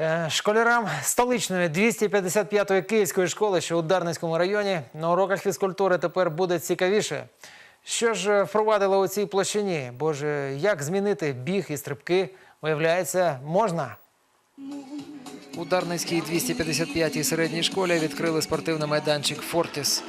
Е, Школярам столичної 255-ї київської школи, що у Дарницькому районі, на уроках фізкультури тепер буде цікавіше. Що ж впровадили у цій площині? Бо ж як змінити біг і стрибки, виявляється, можна. У Дарницькій 255-й середній школі відкрили спортивний майданчик Фортіс.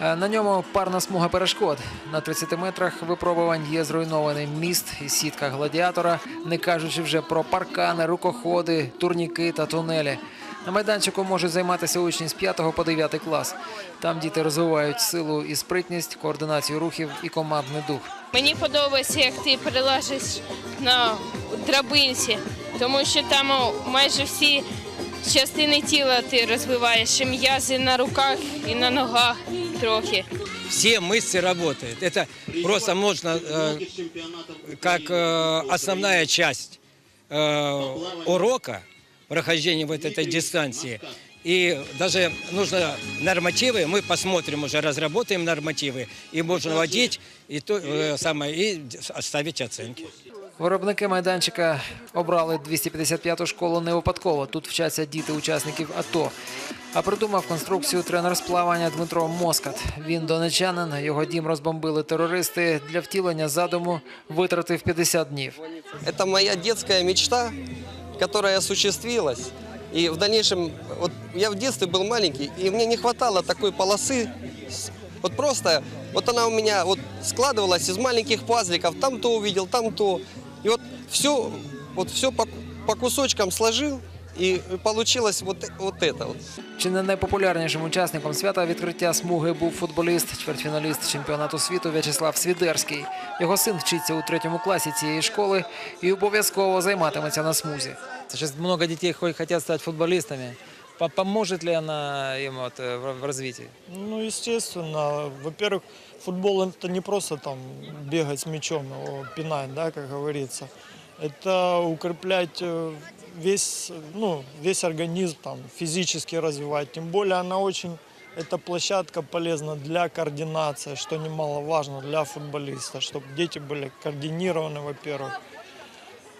Е, На ньому парна смуга перешкод. На 30 метрах випробувань є зруйнований міст і сітка гладіатора, не кажучи вже про паркани, рукоходи, турніки та тунелі. На майданчику можуть займатися учні з 5 по 9 клас. Там діти розвивають силу і спритність, координацію рухів і командний дух. Мені подобається, як ти перелазиш на драбинці, тому що там майже всі частини тіла ти розвиваєш, і м'язи на руках і на ногах трохи. все мышцы работают. Это просто можно э, как э, основная часть э, урока прохождения вот этой дистанции. И даже нужно нормативы, мы посмотрим уже, разработаем нормативы, и можно вводить, и, то, э, самое, и ставить оценки. Виробники майданчика обрали 255-ту школу не випадково. Тут вчаться діти учасників АТО. А придумав конструкцію тренер з плавання Дмитро Москат. Він донечанин, його дім розбомбили терористи. Для втілення задуму витратив 50 днів. Это моя детская мечта, которая осуществилась. И в дальнейшем, вот я в детстве был маленький, и мне не хватало такой полосы. С- Вот просто, вот она у меня вот складывалась из маленьких пазликов, там то увидел, там то. И вот все, вот все по, по кусочкам сложил, и получилось вот, вот это вот. Чи не найпопулярнішим учасником свята відкриття смуги був футболіст, чвертьфіналіст чемпіонату світу В'ячеслав Свідерський. Його син вчиться у третьому класі цієї школи і обов'язково займатиметься на смузі. Сейчас много детей хотят стать футболистами. Поможет ли она им в развитии? Ну, естественно. Во-первых, футбол это не просто там бегать с мячом, его пинать, да, как говорится. Это укреплять э, весь, ну, весь организм, там, физически развивать. Тем более она очень, эта площадка полезна для координации, что немаловажно для футболиста, чтобы дети были координированы, во-первых.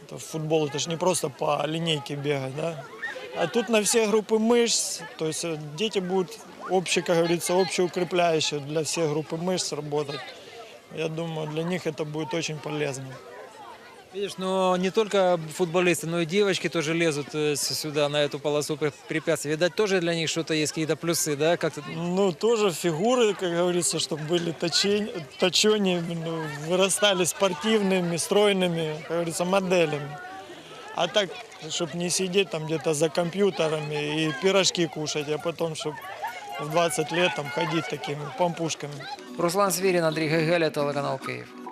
Футбол, это же не просто по линейке бегать, да. А тут на все группы мышц, то есть э, дети будут общие, как говорится, общеукрепляющие для всех группы мышц работать. Я думаю, для них это будет очень полезно. Видишь, но не только футболисты, но и девочки тоже лезут э, с- сюда, на эту полосу преп- препятствий. Видать, тоже для них что-то есть, какие-то плюсы, да? Как-то Ну, тоже фигуры, как говорится, чтобы были точень, точёнее, ну, вырастали спортивными, стройными, как говорится, моделями. А так, чтобы не сидеть там где-то за компьютерами и пирожки кушать, а потом, чтобы в 20 лет там ходить такими помпушками. Руслан Свірін, Андрій Гегеля, телеканал Київ.